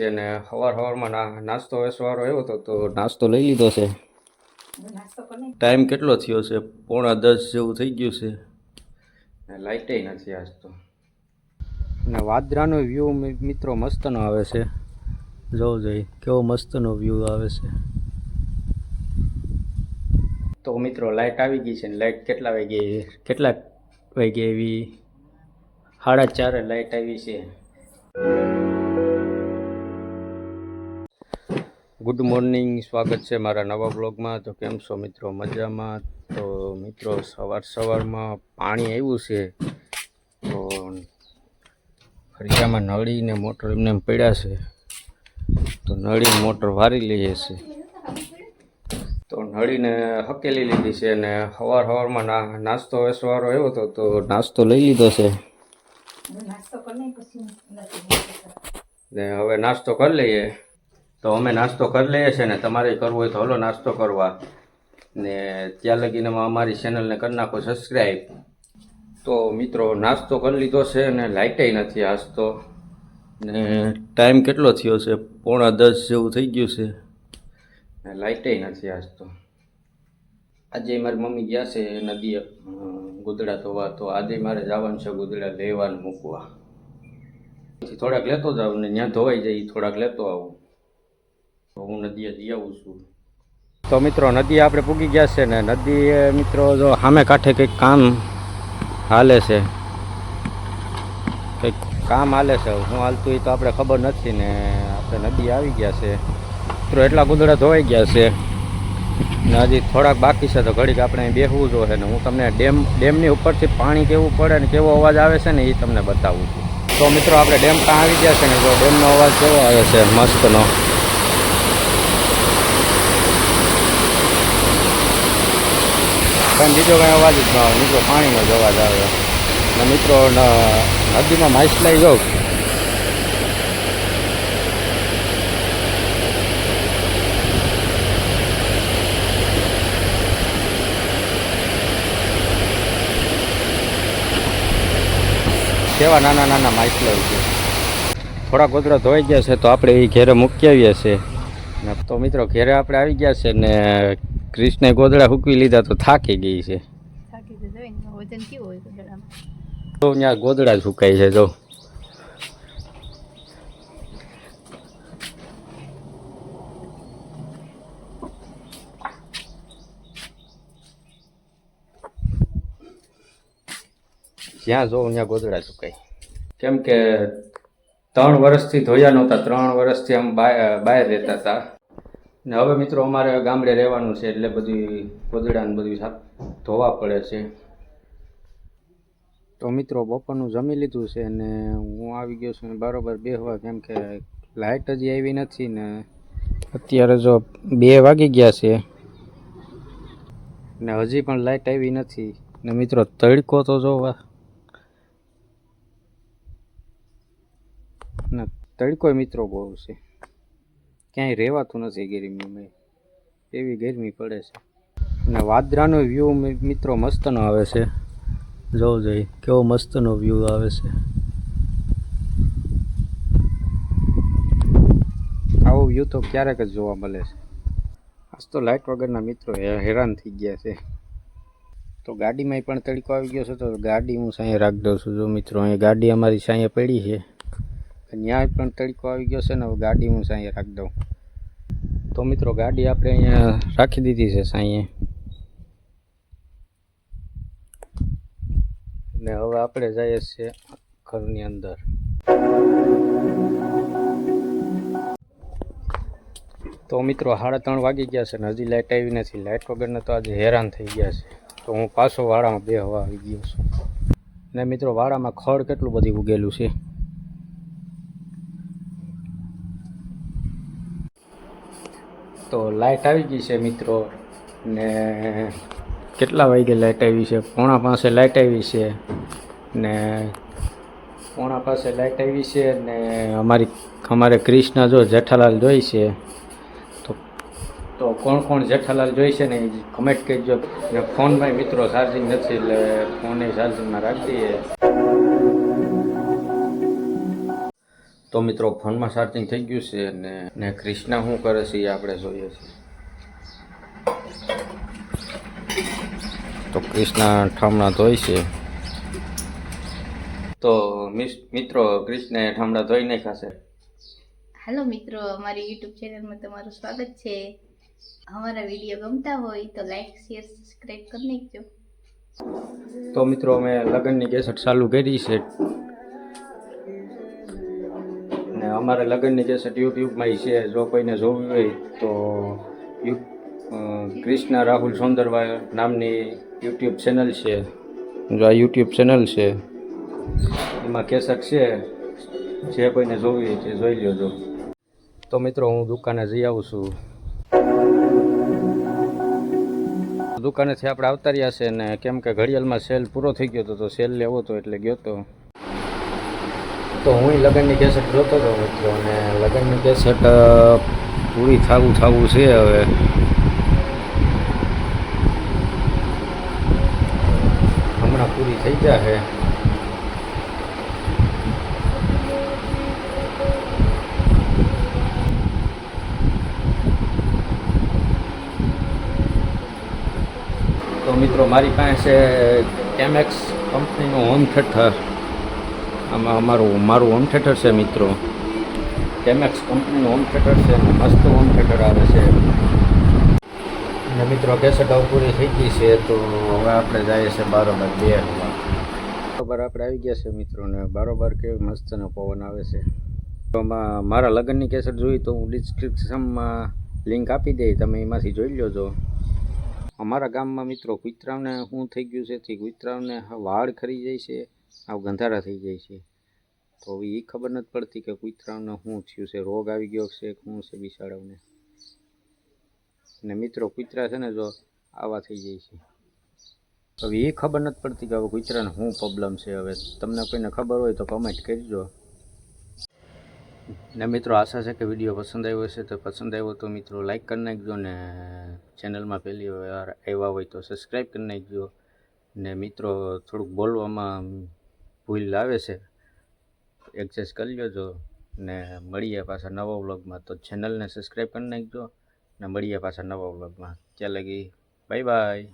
છે અને સવાર સવારમાં નાસ્તો વેસવારો આવ્યો હતો તો નાસ્તો લઈ લીધો છે. ટાઈમ કેટલો થયો છે? પોણા દસ જેવું થઈ ગયું છે. લાઇટે નથી આજ તો. અને વાદરાનો વ્યૂ મિત્રો મસ્તનો આવે છે. જોવું જોઈએ કેવો મસ્તનો વ્યૂ આવે છે. તો મિત્રો લાઇટ આવી ગઈ છે ને લાઇટ કેટલા વાગે કેટલા વાગે એવી? સાડા ચારે લાઇટ આવી છે. ગુડ મોર્નિંગ સ્વાગત છે મારા નવા બ્લોગમાં તો કેમ છો મિત્રો? મજામાં? તો મિત્રો સવાર સવારમાં પાણી આવ્યું છે. તો ફરિયામાં નળી ને મોટર એમને પડ્યા છે. તો નળી મોટર વારી લઈએ છે તો નળીને હકેલી લીધી છે અને સવાર સવારમાં ના નાસ્તો વેસવારો આવ્યો હતો તો નાસ્તો લઈ લીધો છે. ને હવે નાસ્તો કરી લઈએ. તો અમે નાસ્તો કરી લઈએ છીએ ને તમારે કરવો હોય તો હલો નાસ્તો કરવા. ને ત્યાં લગીને અમારી ચેનલને કરી નાખો સબસ્ક્રાઈબ તો મિત્રો, નાસ્તો કરી લીધો છે અને લાઇટે નથી આજ તો. ને ટાઈમ કેટલો થયો છે? પોણા દસ જેવું થઈ ગયું છે. ને લાઇટે નથી આજ તો. આજે મારી મમ્મી ગયા છે નદીએ ગુદડા ધોવા. તો આજે મારે જવાનું છે ગુદડા લેવાનું મૂકવા. થોડાક લેતો જાઉં ને ત્યાં ધોવાઈ જાય થોડાક લેતો આવું. હું નદીએ આવું છું. તો મિત્રો, નદી આપણે પૂગી ગયા છે ને, નદી મિત્રો જો સામે કાંઠે કંઈક કામ હાલે છે. કંઈક કામ હાલે છે. શું હાલતું એ તો આપણે ખબર નથી ને, આપણે નદી આવી ગયા છે. મિત્રો, એટલા ગુંદડા ધોવાઈ ગયા છે. ને હજી થોડાક બાકી છે તો ઘડીક આપણે બેસવું જોઈએ ને. હું તમને ડેમ, ડેમની ઉપરથી પાણી કેવું પડે ને કેવો અવાજ આવે છે ને એ તમને બતાવું છું. તો મિત્રો, આપણે ડેમ ત્યાં આવી ગયા છે ને? જો ડેમનો અવાજ કેવો આવે છે? મસ્તનો. પણ બીજો કાંઈ અવાજ જ ન આવે. મિત્રો, પાણીનો જ અવાજ આવે. ને મિત્રો નદીમાં માઇસ લઈ જાઉં કેવા નાના નાના માછલા છે. થોડા કુદરત ધોઈ ગયા છે, તો આપણે એ ઘેરે મૂકી આવીએ છીએ. તો મિત્રો, ઘેરે આપણે આવી ગયા છે ને ક્રિષ્ણે ગોદડા હૂકવી લીધા તો થાકી ગઈ છે. થાકી તો ત્યાં ગોદડા જ સુકાય છે જો. જ્યાં જો ત્યાં ગોદડા સુકાય કેમ કે ત્રણ વર્ષથી ધોયા નહોતા ત્રણ વર્ષથી આમ બહાર રહેતા હતા. ને હવે મિત્રો અમારે ગામડે રહેવાનું છે એટલે બધી કોદડાને બધું ધોવા પડે છે. તો મિત્રો બપોરનું જમી લીધું છે ને હું આવી ગયો છું ને બરોબર બેહવા કેમ કે લાઇટ હજી આવી નથી ને અત્યારે જો બે વાગી ગયા છે ને હજી પણ લાઇટ આવી નથી ને મિત્રો તડકો તો જોવા. ને તડકો મિત્રો બહુ છે. ક્યાંય રહેવાતું નથી ગરમીમાં એવી ગરમી પડે છે. અને વાદરાનો વ્યૂ મિત્રો મસ્તનો આવે છે. જોવો જોઈએ કેવો મસ્તનો વ્યૂ આવે છે. આવો વ્યૂ તો ક્યારેક જ જોવા મળે છે. આજ તો લાઇટ વગરના મિત્રો હેરાન થઈ ગયા છે. તો ગાડીમાં પણ તડકો આવી ગયો છે, તો ગાડી હું સાંયે રાખી દઉં છું. જો મિત્રો અહીંયા ગાડી અમારી સાંયે પડી છે. ત્યાં પણ તડકો આવી ગયો છે ને હવે ગાડી હું સાંઈએ રાખી દઉં. તો મિત્રો, ગાડી આપણે અહીંયા રાખી દીધી છે સાંઈએ. ને હવે આપણે જઈએ છીએ ઘરની અંદર. તો મિત્રો, સાડા ત્રણ વાગી ગયા છે ને હજી લાઇટ આવી નથી. લાઇટ વગરના તો આજે હેરાન થઈ ગયા છે. તો હું પાછો વાળામાં બે હવા આવી ગયો છું. ને મિત્રો, વાડામાં ખડ કેટલું બધી ઉગેલું છે? તો લાઇટ આવી ગઈ છે મિત્રો. ને કેટલા વાગે લાઇટ આવી છે? પોણા પાસે લાઇટ આવી છે. ને પોણા પાસે લાઇટ આવી છે ને અમારી, અમારે ક્રિષ્ના જો જેઠાલાલ જોઈ છે, તો તો કોણ કોણ જેઠાલાલ જોઈ છે ને કમેન્ટ કહેજો ને ફોનમાં મિત્રો ચાર્જિંગ નથી એટલે ફોને ચાર્જિંગમાં રાખી દઈએ તો મિત્રો ફોનમાં ચાર્જિંગ થઈ ગયું છે ને ને ક્રિષ્ના શું કરે છે એ આપણે જોઈએ છીએ તો ક્રિષ્ના ઠામણા ધોઈ છે. તો મિત્રો કૃષ્ણે ઠામણા ધોઈ નાખ્યા છે. હેલો મિત્રો અમારી યુટ્યુબ ચેનલમાં તમારું સ્વાગત છે. અમારા વીડિયો ગમતા હોય તો લાઈક શેર સબસ્ક્રાઈબ કરી નાખજો. તો મિત્રો અમે લગ્નની કેસેટ ચાલુ કરી છે. ને અમારે લગ્નની કેસેટ યુટ્યુબમાં છે જો કોઈને જોવી હોય તો યુ અ, રાહુલ સૌંદરવાય નામની યુટ્યુબ ચેનલ છે. જો આ યુટ્યુબ ચેનલ છે એમાં કેસટ છે. જે કોઈને જોવી હોય તે જોઈ લેજો. તો મિત્રો હું દુકાને જઈ આવું છું. દુકાનેથી આપણે આવતા રહ્યા છે ને કેમ કે ઘડિયાળમાં સેલ પૂરો થઈ ગયો હતો તો સેલ લેવો હતો એટલે ગયો હતો તો હું લગ્નની કેસેટ જોતો હતો મિત્રો, અને લગ્નની કેસેટ પૂરી થવું થવું છે હવે. હમણાં પૂરી થઈ જશે તો મિત્રો, મારી પાસે કેમેક્સ કંપનીનું હોમ થિયેટર આમાં અમારું, મારું હોમ થિયેટર છે મિત્રો. કેમેક્સ કંપનીનું હોમ થિયેટર છે મસ્ત હોમ થિયેટર આવે છે. અને મિત્રો કેસેટ પૂરી થઈ ગઈ છે, તો હવે આપણે જઈએ છીએ બારોબાર બે બરાબર આપણે આવી ગયા છે મિત્રો, ને બારોબાર કેવી મસ્ત ને પવન આવે છે. તો મારા લગ્નની કેસેટ જોઈ તો હું ડિસ્ક્રિપ્શનમાં લિંક આપી દઈ, તમે એમાંથી જોઈ લેજો. અમારા ગામમાં મિત્રો કુતરાવને શું થઈ ગયું છે તે કુતરાવને વાળ ખરી જાય છે. આવ ગંધારા થઈ જાય છે. તો હવે એ ખબર નથી પડતી કે કૂતરાઓને શું થયું છે. રોગ આવી ગયો છે શું છે બિસાડાઓને. ને મિત્રો, કૂતરા છે ને જો આવા થઈ જાય છે. હવે એ ખબર નથી પડતી કે હવે કૂતરાને શું પ્રોબ્લેમ છે. હવે તમને કોઈને ખબર હોય તો કમેન્ટ કરજો. ને મિત્રો, આશા છે કે વીડિયો પસંદ આવ્યો હશે. તો પસંદ આવ્યો તો મિત્રો લાઈક કરી નાખજો ને ચેનલમાં પહેલી વાર આવ્યા હોય તો સબસ્ક્રાઈબ કરી નાખજો. ને મિત્રો, થોડુંક બોલવામાં ભૂલ આવે છે એક્સેસ કરી લેજો ને મળીએ પાછા નવા વ્લોગમાં. તો ચેનલને સબસ્ક્રાઈબ કરી નાખજો ને મળીએ પાછા નવા વ્લોગમાં. ત્યાં લગી બાય બાય